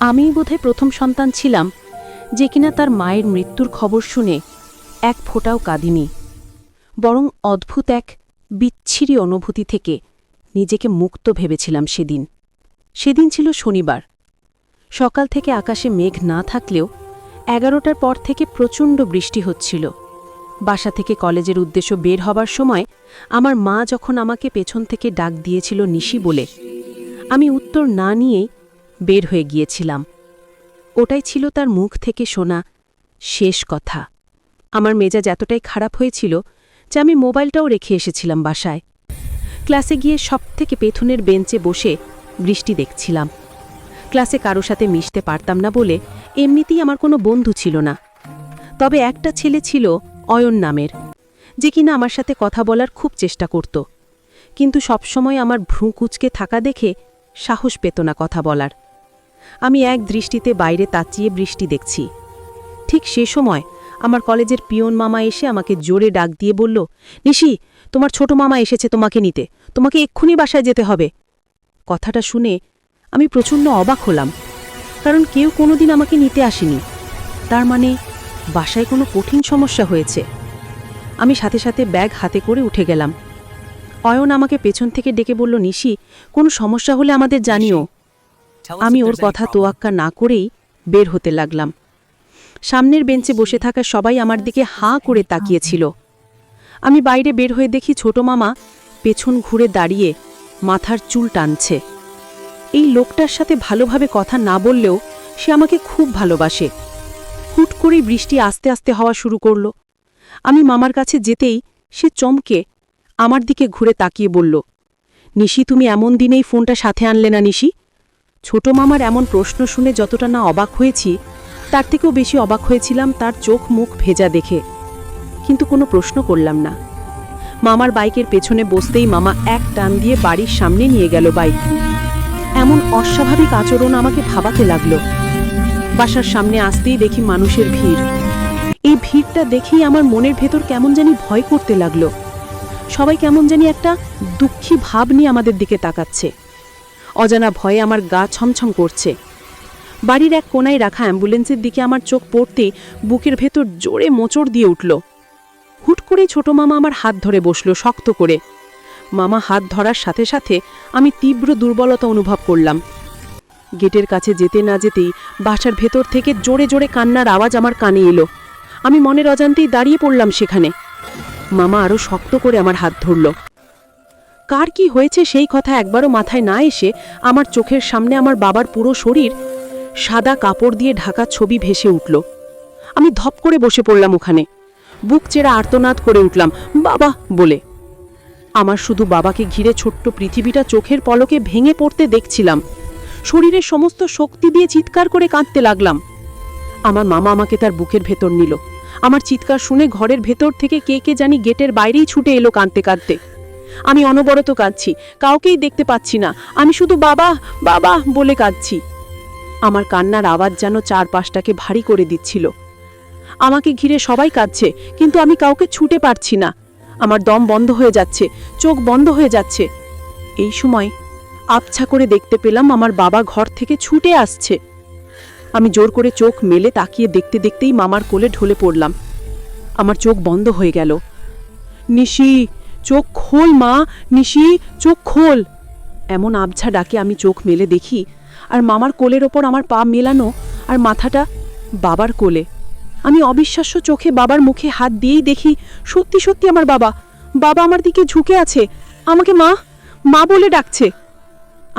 আমিই বোধহয় প্রথম সন্তান ছিলাম যে কিনা তার মায়ের মৃত্যুর খবর শুনে এক ফোঁটাও কাঁদিনি। বরং অদ্ভুত এক বিচ্ছিরি অনুভূতি থেকে নিজেকে মুক্ত ভেবেছিলাম সেদিন। সেদিন ছিল শনিবার। সকাল থেকে আকাশে মেঘ না থাকলেও এগারোটার পর থেকে প্রচণ্ড বৃষ্টি হচ্ছিল। বাসা থেকে কলেজের উদ্দেশ্য বের হবার সময় আমার মা যখন আমাকে পেছন থেকে ডাক দিয়েছিল নিশি বলে, আমি উত্তর না নিয়েই বের হয়ে গিয়েছিলাম। ওটাই ছিল তার মুখ থেকে শোনা শেষ কথা। আমার মেজাজ এতটাই খারাপ হয়েছিল যে আমি মোবাইলটাও রেখে এসেছিলাম বাসায়। ক্লাসে গিয়ে সব থেকে পেছনের বেঞ্চে বসে বৃষ্টি দেখছিলাম। ক্লাসে কারও সাথে মিশতে পারতাম না বলে এমনিতেই আমার কোনো বন্ধু ছিল না। তবে একটা ছেলে ছিল অয়ন নামের, যে কিনা আমার সাথে কথা বলার খুব চেষ্টা করত। কিন্তু সবসময় আমার ভ্রু কুচকে থাকা দেখে সাহস পেত না কথা বলার। আমি এক দৃষ্টিতে বাইরে তাচিয়ে বৃষ্টি দেখছি। ঠিক সে সময় আমার কলেজের পিয়ন মামা এসে আমাকে জোরে ডাক দিয়ে বলল, নিশি, তোমার ছোট মামা এসেছে তোমাকে নিতে। তোমাকে এক্ষুনি বাসায় যেতে হবে। কথাটা শুনে আমি প্রচণ্ড অবাক হলাম, কারণ কেউ কোনোদিন আমাকে নিতে আসেনি। তার মানে বাসায় কোনো কঠিন সমস্যা হয়েছে। আমি সাথে সাথে ব্যাগ হাতে করে উঠে গেলাম। অয়ন আমাকে পেছন থেকে ডেকে বলল, নিশি, কোনো সমস্যা হলে আমাদের জানিও। আমি ওর কথা তোয়াক্কা না করেই বের হতে লাগলাম। সামনের বেঞ্চে বসে থাকা সবাই আমার দিকে হাঁ করে তাকিয়েছিল। আমি বাইরে বের হয়ে দেখি ছোট মামা পেছন ঘুরে দাঁড়িয়ে মাথার চুল টানছে। এই লোকটার সাথে ভালোভাবে কথা না বললেও সে আমাকে খুব ভালোবাসে। হুট করেই বৃষ্টি আস্তে আস্তে হওয়া শুরু করল। আমি মামার কাছে যেতেই সে চমকে আমার দিকে ঘুরে তাকিয়ে বলল নিশি তুমি এমন দিনেই ফোনটা সাথে আনলে না নিশি? ছোট মামার এমন প্রশ্ন শুনে যতটা না অবাক হয়েছি, তার থেকেও বেশি অবাক হয়েছিলাম তার চোখ মুখ ভেজা দেখে। কিন্তু কোনো প্রশ্ন করলাম না। মামার বাইকের পেছনে বসতেই মামা এক টান দিয়ে বাড়ির সামনে নিয়ে গেল বাইক। এমন অস্বাভাবিক আচরণ আমাকে ভাবাতে লাগল। বাসার সামনে আসতেই দেখি মানুষের ভিড়। এই ভিড়টা দেখেই আমার মনের ভেতর কেমন জানি ভয় করতে লাগল। সবাই কেমন জানি একটা দুঃখী ভাব নিয়ে আমাদের দিকে তাকাচ্ছে। অজানা ভয়ে আমার গা ছমছম করছে। বাড়ির এক কোনায় রাখা অ্যাম্বুলেন্সের দিকে আমার চোখ পড়তেই বুকের ভেতর জোরে মোচড় দিয়ে উঠল। হুট করে ছোট মামা আমার হাত ধরে বসল শক্ত করে। মামা হাত ধরার সাথে সাথে আমি তীব্র দুর্বলতা অনুভব করলাম। গেটের কাছে যেতে না যেতেই বাসার ভেতর থেকে জোরে জোরে কান্নার আওয়াজ আমার কানে এলো। আমি মনের অজান্তেই দাঁড়িয়ে পড়লাম সেখানে। মামা আরও শক্ত করে আমার হাত ধরল। কার কি হয়েছে সেই কথা একবারও মাথায় না এসে আমার চোখের সামনে আমার বাবার পুরো শরীর সাদা কাপড় দিয়ে ঢাকা ছবি ভেসে উঠল। আমি ধপ করে বসে পড়লাম ওখানে। বুক চেরা আর্তনাদ করে উঠলাম, বাবা, বলে। আমার শুধু বাবাকে ঘিরে ছোট্ট পৃথিবীটা চোখের পলকে ভেঙে পড়তে দেখছিলাম। শরীরের সমস্ত শক্তি দিয়ে চিৎকার করে কাঁদতে লাগলাম। আমার মামা আমাকে তার বুকের ভেতর নিল। আমার চিৎকার শুনে ঘরের ভেতর থেকে কে কে জানি গেটের বাইরেই ছুটে এলো কাঁদতে কাঁদতে। আমি অনবরত কাঁদছি, কাউকেই দেখতে পাচ্ছি না। আমি শুধু বাবা বাবা বলে কাঁদছি। আমার কান্নার আওয়াজ যেন চারপাশটাকে ভারী করে দিচ্ছিল। আমাকে ঘিরে সবাই কাঁদছে, কিন্তু আমি কাউকে ছুটে পারছি না। আমার দম বন্ধ হয়ে যাচ্ছে, চোখ বন্ধ হয়ে যাচ্ছে। এই সময় আবছা করে দেখতে পেলাম আমার বাবা ঘর থেকে ছুটে আসছে। আমি জোর করে চোখ মেলে তাকিয়ে দেখতে দেখতেই মামার কোলে ঢলে পড়লাম। আমার চোখ বন্ধ হয়ে গেল। নিশি চোখ খোল, মা, নিশি, চোখ খোল। এমন আবছা ডাকে আমি চোখ মেলে দেখি, আর মামার কোলের ওপর আমার পা মেলানো, আর মাথাটা বাবার কোলে। আমি অবিশ্বাস্য চোখে বাবার মুখে হাত দিয়েই দেখি, সত্যি সত্যি আমার বাবা বাবা আমার দিকে ঝুঁকে আছে, আমাকে মা মা বলে ডাকছে।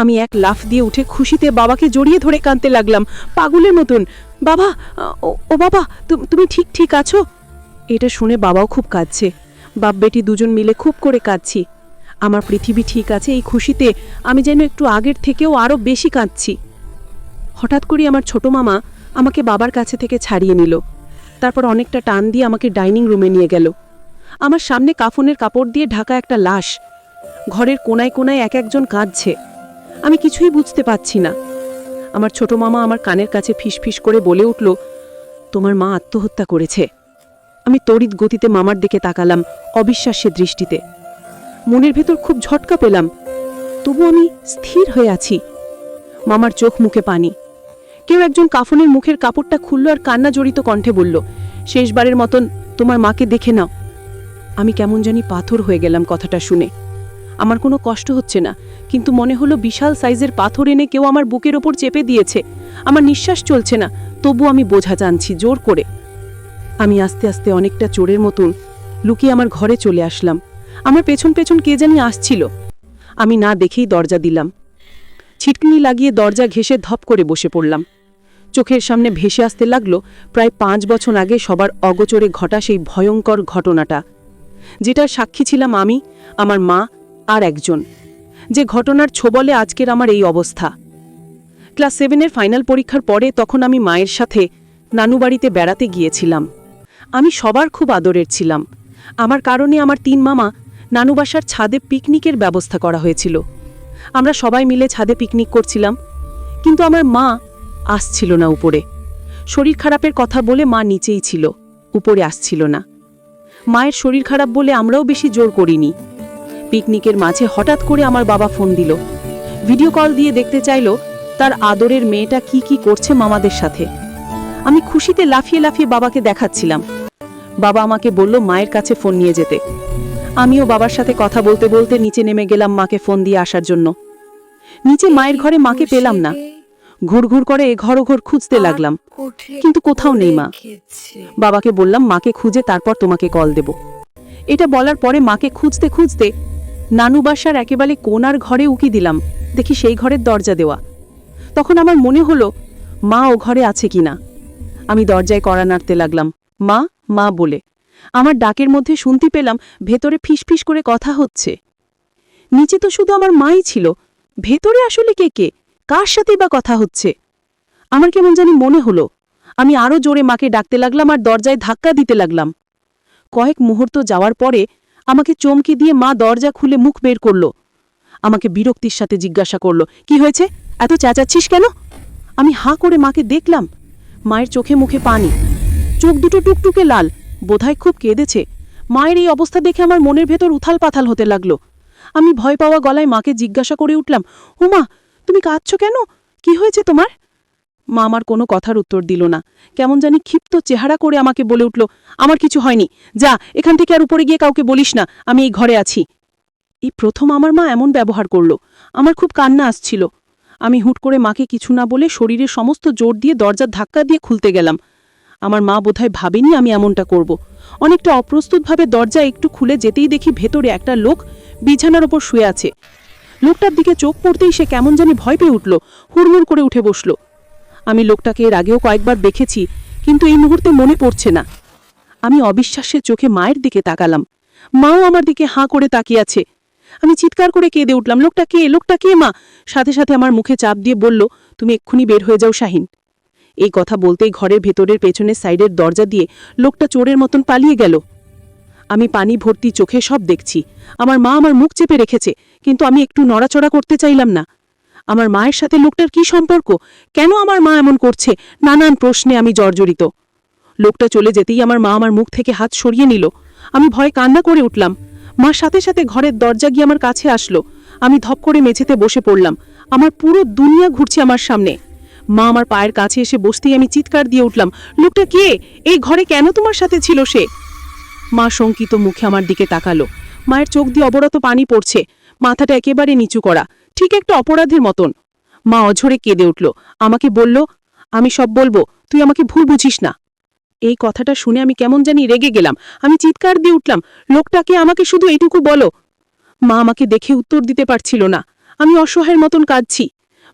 আমি এক লাফ দিয়ে উঠে খুশিতে বাবাকে জড়িয়ে ধরে কাঁদতে লাগলাম, পাগলের মতন, বাবা, ও বাবা তুমি ঠিক ঠিক আছো? এটা শুনে বাবাও খুব কাঁদছে। বাপ বেটি দুজন মিলে খুব করে কাঁদছি। আমার পৃথিবী ঠিক আছে এই খুশিতে, আমি যেন একটু আগের থেকেও আরও বেশি কাঁদছি। হঠাৎ করে আমার ছোট মামা আমাকে বাবার কাছে থেকে ছাড়িয়ে নিল। তারপর অনেকটা টান দিয়ে আমাকে ডাইনিং রুমে নিয়ে গেল। আমার সামনে কাফনের কাপড় দিয়ে ঢাকা একটা লাশ। ঘরের কোনায় কোনায় এক একজন কাঁদছে। আমি কিছুই বুঝতে পারছি না। আমার ছোট মামা আমার কানের কাছে ফিসফিস করে বলে উঠল, তোমার মা আত্মহত্যা করেছে। আমি তড়িৎ গতিতে মামার দিকে তাকালাম অবিশ্বাস্যের দৃষ্টিতে। মনের ভেতর খুব ঝটকা পেলাম। তবু আমি স্থির হয়ে আছি। মামার চোখ মুখে পানি। কেউ একজন কাফনের মুখের কাপড়টা খুলল আর কান্না জড়িত কণ্ঠে বলল, শেষবারের মতন তোমার মাকে দেখে নাও। আমি কেমন জানি পাথর হয়ে গেলাম কথাটা শুনে। আমার কোনো কষ্ট হচ্ছে না, কিন্তু মনে হলো বিশাল সাইজের পাথর এনে কেউ আমার বুকের ওপর চেপে দিয়েছে। আমার নিঃশ্বাস চলছে না, তবু আমি বোঝা জানছি জোর করে। আমি আস্তে আস্তে অনেকটা চোরের মতন লুকিয়ে আমার ঘরে চলে আসলাম। আমার পেছন পেছন কে জানি আসছিল। আমি না দেখেই দরজা দিলাম। ছিটকিনি লাগিয়ে দরজা ঘেঁষে ধপ করে বসে পড়লাম। চোখের সামনে ভেসে আসতে লাগল প্রায় পাঁচ বছর আগে সবার অগোচরে ঘটা সেই ভয়ঙ্কর ঘটনাটা। যেটার সাক্ষী ছিলাম আমি, আমার মা আর একজন। যে ঘটনার ছোবলে আজকের আমার এই অবস্থা। ক্লাস সেভেনের ফাইনাল পরীক্ষার পরে তখন আমি মায়ের সাথে নানু বাড়িতে বেড়াতে গিয়েছিলাম। আমি সবার খুব আদরের ছিলাম। আমার কারণে আমার তিন মামা নানুবাসার ছাদে পিকনিকের ব্যবস্থা করা হয়েছিল। আমরা সবাই মিলে ছাদে পিকনিক করছিলাম, কিন্তু আমার মা আসছিল না উপরে। শরীর খারাপের কথা বলে মা নিচেই ছিল, উপরে আসছিল না। মায়ের শরীর খারাপ বলে আমরাও বেশি জোর করিনি। পিকনিকের মাঝে হঠাৎ করে আমার বাবা ফোন দিল। ভিডিও কল দিয়ে দেখতে চাইলো, তার আদরের মেয়েটা কি কি করছে মামাদের সাথে। আমি খুশিতে লাফিয়ে লাফিয়ে বাবাকে দেখাচ্ছিলাম। বাবা আমাকে বলল মায়ের কাছে ফোন নিয়ে যেতে। আমিও বাবার সাথে কথা বলতে বলতে নিচে নেমে গেলাম মাকে ফোন দিয়ে আসার জন্য। নিচে মায়ের ঘরে মাকে পেলাম না। ঘুরঘুর করে এ ঘর ঘর খুঁজতে লাগলাম। কিন্তু কোথাও নেই মা। বাবাকে বললাম মাকে খুঁজে তারপর তোমাকে কল দেব। এটা বলার পরে মাকে খুঁজতে খুঁজতে নানু বাসার একেবারে কোনার ঘরে উকি দিলাম। দেখি সেই ঘরের দরজা দেওয়া। তখন আমার মনে হলো মা ও ঘরে আছে কিনা? আমি দরজায় কড়া নাড়তে লাগলাম মা মা বলে, আমার ডাকের মধ্যে শুনতে পেলাম ভেতরে ফিসফিস করে কথা হচ্ছে। নিচে তো শুধু আমার মাই ছিল, ভেতরে আসলে কে কে? কার সাথে বা কথা হচ্ছে? আমার কেমন জানি মনে হলো, আমি আরও জোরে মাকে ডাকতে লাগলাম আর দরজায় ধাক্কা দিতে লাগলাম। কয়েক মুহূর্ত যাওয়ার পরে আমাকে চমকে দিয়ে মা দরজা খুলে মুখ বের করল। আমাকে বিরক্তির সাথে জিজ্ঞাসা করল, কি হয়েছে? এত চেঁচাচ্ছিস কেন? আমি হাঁ করে মাকে দেখলাম, মায়ের চোখে মুখে পানি। চোখ দুটো টুকটুকে লাল। বোধহয় খুব কেঁদেছে। মায়ের এই অবস্থা দেখে আমার মনের ভেতর উথাল পাথাল হতে লাগল। আমি ভয় পাওয়া গলায় মাকে জিজ্ঞাসা করে উঠলাম হুমা তুমি কাঁদছ কেন? কি হয়েছে তোমার? মা আমার কোনো কথার উত্তর দিল না। কেমন জানি ক্ষিপ্ত চেহারা করে আমাকে বলে উঠল, আমার কিছু হয়নি। যা, এখান থেকে আর উপরে গিয়ে কাউকে বলিস না। আমি এই ঘরে আছি। এই প্রথম আমার মা এমন ব্যবহার করল। আমার খুব কান্না আসছিল। আমি হুট করে মাকে কিছু না বলে শরীরের সমস্ত জোর দিয়ে দরজার ধাক্কা দিয়ে খুলতে গেলাম। আমার মা বোধহয় ভাবেনি আমি এমনটা করব। অনেকটা অপ্রস্তুতভাবে দরজা একটু খুলে যেতেই দেখি ভেতরে একটা লোক বিছানার ওপর শুয়ে আছে। লোকটার দিকে চোখ পড়তেই সে কেমন জানি ভয় পেয়ে উঠল, হুড়মুড় করে উঠে বসল। আমি লোকটাকে এর আগেও কয়েকবার দেখেছি, কিন্তু এই মুহূর্তে মনে পড়ছে না। আমি অবিশ্বাসের চোখে মায়ের দিকে তাকালাম। মাও আমার দিকে হাঁ করে তাকিয়ে আছে। আমি চিৎকার করে কেঁদে উঠলাম, লোকটা কে? লোকটা কে মা? সাথে সাথে আমার মুখে চাপ দিয়ে বলল, তুমি এক্ষুনি বের হয়ে যাও, শাহিন। এই কথা বলতেই ঘরের ভেতরের পেছনের সাইডের দরজা দিয়ে লোকটা চোরের মতন পালিয়ে গেল। আমি পানি ভর্তি চোখে সব দেখছি। আমার মা আমার মুখ চেপে রেখেছে, কিন্তু আমি একটু নড়াচড়া করতে চাইলাম না। আমার মায়ের সাথে লোকটার কি সম্পর্ক? কেন আমার মা এমন করছে? নানান প্রশ্নে আমি জর্জরিত। লোকটা চলে যেতেই আমার মা আমার মুখ থেকে হাত সরিয়ে নিল। আমি ভয় কান্না করে উঠলাম। মা সাথে সাথে ঘরের দরজা গিয়ে আমার কাছে আসলো। আমি ধপ করে মেঝেতে বসে পড়লাম। আমার পুরো দুনিয়া ঘুরছে আমার সামনে। মা আমার পায়ের কাছে এসে বসতেই আমি চিৎকার দিয়ে উঠলাম, লোকটা কে? এই ঘরে কেন তোমার সাথে ছিল সে? মা শঙ্কিত মুখে আমার দিকে তাকালো। মায়ের চোখ দিয়ে অবরত পানি পড়ছে, মাথাটা একেবারে নিচু করা, ঠিক একটা অপরাধের মতন। মা অঝরে কেঁদে উঠল, আমাকে বলল, আমি সব বলব, তুই আমাকে ভুল বুঝিস না। এই কথাটা শুনে আমি কেমন জানি রেগে গেলাম, আমি চিৎকার দিয়ে উঠলাম, লোকটাকে আমাকে শুধু এইটুকু বলো। মা আমাকে দেখে উত্তর দিতে পারছিল না, আমি অসহায়ের মতন কাঁদছি।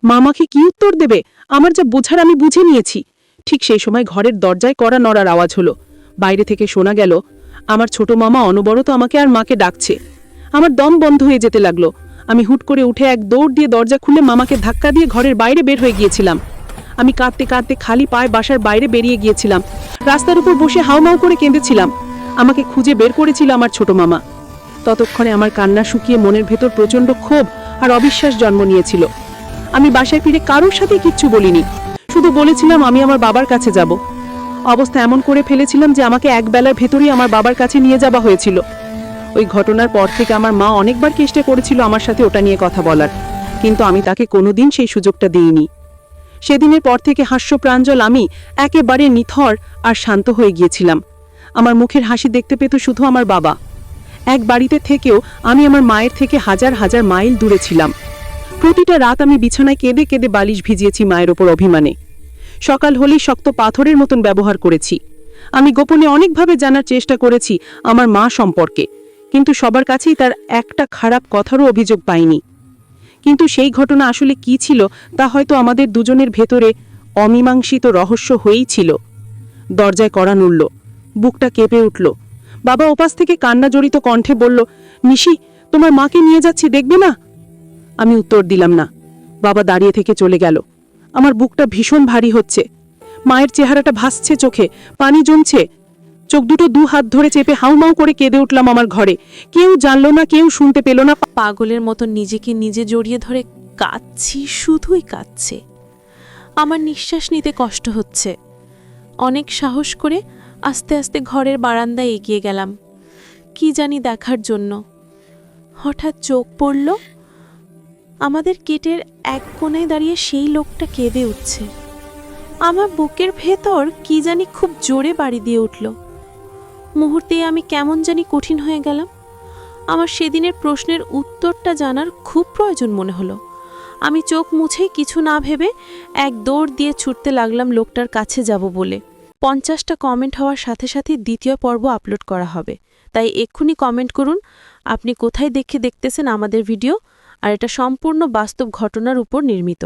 মা আমাকে কি উত্তর দেবে? আমার যা বোঝার আমি বুঝে নিয়েছি। ঠিক সেই সময় ঘরের দরজায় কড়া নড়ার আওয়াজ হলো। বাইরে থেকে শোনা গেল, আমার ছোট মামা অনবরত আমাকে আর মাকে ডাকছে। আমার দম বন্ধ হয়ে যেতে লাগল। আমি হুট করে উঠে এক দৌড় দিয়ে দরজা খুলে মামাকে ধাক্কা দিয়ে ঘরের বাইরে বের হয়ে গিয়েছিলাম। আমি কাঁদতে কাঁদতে খালি পায়ে বাসার বাইরে বেরিয়ে গিয়েছিলাম। রাস্তার উপর বসে হাউমাউ করে কেঁদেছিলাম। আমাকে খুঁজে বের করেছিল আমার ছোট মামা। ততক্ষণে আমার কান্না শুকিয়ে মনের ভেতর প্রচণ্ড ক্ষোভ আর অবিশ্বাস জন্ম নিয়েছিল। আমি বাসায় ফিরে কারোর সাথে কিচ্ছু বলিনি। শুধু বলেছিলাম আমি আমার বাবার কাছে যাব। অবস্থা এমন করে ফেলেছিলাম যে আমাকে এক বেলার ভেতরেই আমার বাবার কাছে নিয়ে যাওয়া হয়েছিল। ওই ঘটনার পর থেকে আমার মা অনেকবার চেষ্টা করেছিল আমার সাথে ওটা নিয়ে কথা বলার। কিন্তু আমি তাকে কোনোদিন সেই সুযোগটা দিইনি। সেদিনের পর থেকে হাস্যপ্রাঞ্জল আমি একেবারে নিথর আর শান্ত হয়ে গিয়েছিলাম। আমার মুখের হাসি দেখতে পেত শুধু আমার বাবা। এক বাড়িতে থেকেও আমি আমার মায়ের থেকে হাজার হাজার মাইল দূরে ছিলাম। প্রতিটা রাত আমি বিছানায় কেঁদে কেঁদে বালিশ ভিজিয়েছি মায়ের ওপর অভিমানে। সকাল হলেই শক্ত পাথরের মতন ব্যবহার করেছি। আমি গোপনে অনেকভাবে জানার চেষ্টা করেছি আমার মা সম্পর্কে, কিন্তু সবার কাছেই তার একটা খারাপ কথারও অভিযোগ পাইনি। কিন্তু সেই ঘটনা আসলে কি ছিল, তা হয়তো আমাদের দুজনের ভেতরে অমীমাংসিত রহস্য হয়েই ছিল। দরজায় কড়া নড়ল, বুকটা কেঁপে উঠল। বাবা ওপাশ থেকে কান্না জড়িত কণ্ঠে বলল, নিশি, তোমার মাকে নিয়ে যাচ্ছি, দেখবে না আমি উত্তর দিলাম না। বাবা দাঁড়িয়ে থেকে চলে গেল। আমার বুকটা ভীষণ ভারী হচ্ছে। মায়ের চেহারাটা ভাসছে চোখে, পানি জমছে। চোখ দুটো দু হাত ধরে চেপে হাউমাউ করে কেঁদে উঠলাম আমার ঘরে। কেউ জানলো না, কেউ শুনতে পেল না। পাগলের মতো নিজেকে নিজে জড়িয়ে ধরে কাঁদছি, শুধুই কাঁদছে। আমার নিঃশ্বাস নিতে কষ্ট হচ্ছে। অনেক সাহস করে আস্তে আস্তে ঘরের বারান্দায় এগিয়ে গেলাম। কি জানি দেখার জন্য। হঠাৎ চোখ পড়ল আমাদের গেটের এক কোণায় দাঁড়িয়ে সেই লোকটা কেঁদে উঠছে। আমার বুকের ভেতর কি জানি খুব জোরে বাড়ি দিয়ে উঠল। মুহূর্তে আমি কেমন জানি কঠিন হয়ে গেলাম। আমার সেদিনের প্রশ্নের উত্তরটা জানার খুব প্রয়োজন মনে হলো। আমি চোখ মুছেই কিছু না ভেবে এক দৌড় দিয়ে ছুটতে লাগলাম লোকটার কাছে যাব বলে। পঞ্চাশটা কমেন্ট হওয়ার সাথে সাথে দ্বিতীয় পর্ব আপলোড করা হবে। তাই এক্ষুনি কমেন্ট করুন, আপনি কোথায় দেখে দেখতেছেন আমাদের ভিডিও? আর এটা সম্পূর্ণ বাস্তব ঘটনার উপর নির্মিত।